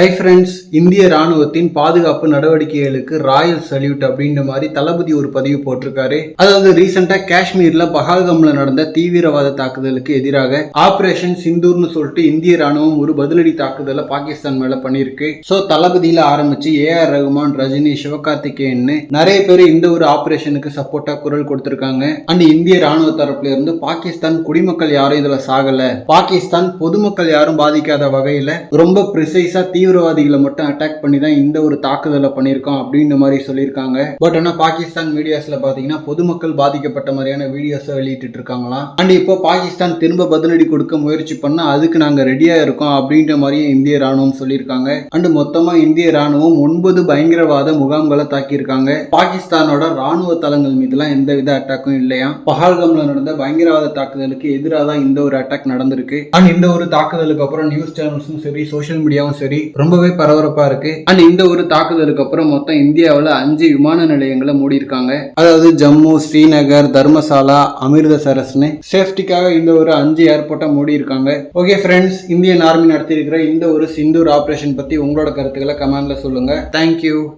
Hi friends இந்திய ராணுவத்தின் பாதுகாப்பு நடவடிக்கைகளுக்கு ராயல் சல்யூட் அப்படின்ற மாதிரி தளபதி ஒரு பதிவு போட்டிருக்காரு. அதாவது ரீசெண்டா காஷ்மீர்ல பஹால்கம்ல நடந்த தீவிரவாத தாக்குதலுக்கு எதிராக ஆபரேஷன் சிந்தூர்னு சொல்லிட்டு இந்திய ராணுவம் ஒரு பதிலடி தாக்குதலை பாகிஸ்தான் மேல பண்ணிருக்கு சோ தளபதியில ஆரம்பிச்சு ஏ ஆர் ரகுமான் ரஜினி சிவகார்த்திகேயன்னு நிறைய பேர் இந்த ஒரு ஆபரேஷனுக்கு சப்போர்ட்டா குரல் கொடுத்திருக்காங்க. அண்ட் இந்திய ராணுவ தரப்புல இருந்து பாகிஸ்தான் குடிமக்கள் யாரும் இதுல சாகல. பாகிஸ்தான் பொதுமக்கள் யாரும் பாதிக்காத வகையில ரொம்ப ப்ரிசைஸா தீவிரவாதிகளை மட்டும் அட்டாக் பண்ணி தான் இந்த ஒரு தாக்குதலை பண்ணியிருக்கோம் அப்படின்ற மாதிரி சொல்லியிருக்காங்க. பட் ஆனால் பாகிஸ்தான் மீடியாஸ்ல பாத்தீங்கன்னா பொதுமக்கள் பாதிக்கப்பட்ட மாதிரியான வீடியோஸை வெளியிட்டு இருக்காங்களாம். அண்ட் இப்போ பாகிஸ்தான் திரும்ப பதிலடி கொடுக்க முயற்சி பண்ணா அதுக்கு நாங்க ரெடியாக இருக்கோம் அப்படின்ற மாதிரியும் இந்திய ராணுவம் சொல்லியிருக்காங்க. அண்ட் மொத்தமா இந்திய ராணுவம் ஒன்பது பயங்கரவாத முகாம்களை தாக்கியிருக்காங்க. பாகிஸ்தானோட ராணுவ தளங்கள் மீதுலாம் எந்த வித அட்டாக்கும் இல்லையா? பஹால்கம்ல நடந்த பயங்கரவாத தாக்குதலுக்கு எதிராக தான் இந்த ஒரு அட்டாக் நடந்திருக்கு. அண்ட் இந்த ஒரு தாக்குதலுக்கு அப்புறம் நியூஸ் சேனல்ஸும் சரி சோஷியல் மீடியாவும் சரி ரொம்பவே பரபரப்பா இருக்கு. அண்ட் இந்த ஒரு தாக்குதலுக்கு அப்புறம் மொத்தம் இந்தியாவில் அஞ்சு விமான நிலையங்களை மூடி இருக்காங்க அதாவது ஜம்மு ஸ்ரீநகர் தர்மசாலா அமிர்தசரஸ்னு சேஃப்டிக்காக இந்த ஒரு அஞ்சு ஏர்போர்ட்டை மூடி இருக்காங்க ஓகே ஃப்ரெண்ட்ஸ் இந்தியன் ஆர்மி நடத்தியிருக்கிற இந்த ஒரு சிந்தூர் ஆபரேஷன் பத்தி உங்களோட கருத்துக்களை கமெண்ட்ல சொல்லுங்க. தேங்க்யூ